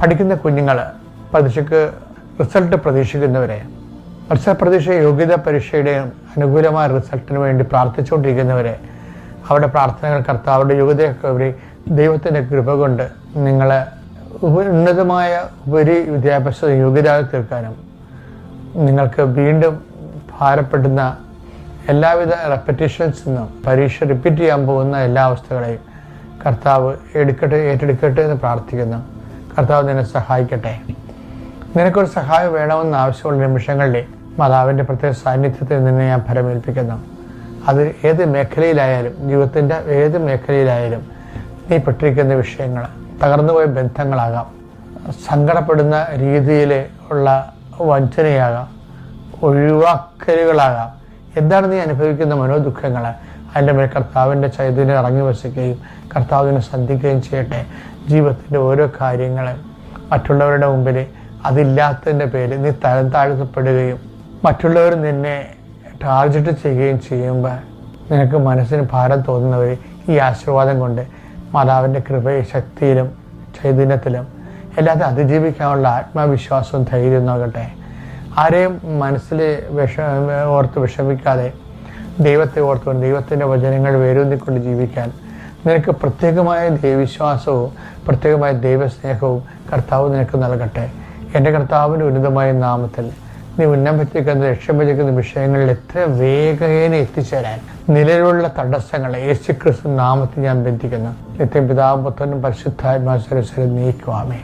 പഠിക്കുന്ന കുഞ്ഞുങ്ങൾ പരീക്ഷയ്ക്ക് റിസൾട്ട് പ്രതീക്ഷിക്കുന്നവരെ മത്സരപ്രതീക്ഷ യോഗ്യതാ പരീക്ഷയുടെ അനുകൂലമായ റിസൾട്ടിന് വേണ്ടി പ്രാർത്ഥിച്ചുകൊണ്ടിരിക്കുന്നവരെ അവരുടെ പ്രാർത്ഥനകൾ കർത്താവുടെ യോഗ്യതയൊക്കെ അവർ ദൈവത്തിന്റെ കൃപ കൊണ്ട് നിങ്ങളെ ഉന്നതമായ ഉപരി വിദ്യാഭ്യാസ യോഗ്യത തീർക്കാനും നിങ്ങൾക്ക് വീണ്ടും ഭാരപ്പെടുന്ന എല്ലാവിധ റെപ്പറ്റീഷൻസ് നിന്നും പരീക്ഷ റിപ്പീറ്റ് ചെയ്യാൻ പോകുന്ന എല്ലാ അവസ്ഥകളെയും കർത്താവ് എടുക്കട്ടെ ഏറ്റെടുക്കട്ടെ എന്ന് പ്രാർത്ഥിക്കുന്നു. കർത്താവ് നിന്നെ സഹായിക്കട്ടെ. നിനക്കൊരു സഹായം വേണമെന്ന് ആവശ്യമുള്ള നിമിഷങ്ങളിൽ മാതാവിന്റെ പ്രത്യേക സാന്നിധ്യത്തിൽ നിന്നെ ഞാൻ ഫലമേൽപ്പിക്കുന്നു അത് ഏത് മേഖലയിലായാലും ജീവിതത്തിന്റെ ഏത് മേഖലയിലായാലും നീ പെട്ടിരിക്കുന്ന വിഷയങ്ങൾ തകർന്നുപോയ ബന്ധങ്ങളാകാം സങ്കടപ്പെടുന്ന രീതിയിൽ ഉള്ള വഞ്ചനയാകാം ഒഴിവാക്കലുകളാകാം. എന്താണ് നീ അനുഭവിക്കുന്ന മനോദുഃഖങ്ങൾ? അതിന്റെ മേൽ കർത്താവിന്റെ ചൈതന്യം ഇറങ്ങി വസിക്കുകയും കർത്താവിനെ ശ്രദ്ധിക്കുകയും ചെയ്യട്ടെ. ജീവിതത്തിന്റെ ഓരോ കാര്യങ്ങൾ മറ്റുള്ളവരുടെ മുമ്പിൽ അതില്ലാത്തതിന്റെ പേര് നീ തരം താഴ്ത്തപ്പെടുകയും മറ്റുള്ളവർ നിന്നെ ടാർജറ്റ് ചെയ്യുകയും ചെയ്യുമ്പോൾ നിനക്ക് മനസ്സിന് ഭാരം തോന്നുന്നവർ ഈ ആശീർവാദം കൊണ്ട് മാതാവിന്റെ കൃപയും ശക്തിയിലും ചൈതന്യത്തിലും എല്ലാത്തിനും അതിജീവിക്കാനുള്ള ആത്മവിശ്വാസവും ധൈര്യവും നോക്കട്ടെ ആരെയും മനസ്സിൽ വിഷ ഓർത്ത് വിഷമിക്കാതെ ദൈവത്തെ ഓർത്തുകൊണ്ട് ദൈവത്തിന്റെ വചനങ്ങൾ വേരൂന്നിക്കൊണ്ട് ജീവിക്കാൻ നിനക്ക് പ്രത്യേകമായ ദൈവവിശ്വാസവും പ്രത്യേകമായ ദൈവസ്നേഹവും കർത്താവ് നിനക്ക് നൽകട്ടെ. എന്റെ കർത്താവിന്റെ ഉന്നതമായ നാമത്തിൽ നീ ഉന്നമിച്ചിരിക്കുന്ന ലക്ഷ്യമിരിക്കുന്ന വിഷയങ്ങളിൽ എത്ര വേഗേന എത്തിച്ചേരാൻ നിലവിലുള്ള തടസ്സങ്ങളെ യേശു ക്രിസ്തു നാമത്തിൽ ഞാൻ ബന്ധിക്കുന്നു. നിത്യം പിതാവും പുത്രനും പരിശുദ്ധാത്മാശ്വരശ്വരം നീക്കുവാമേ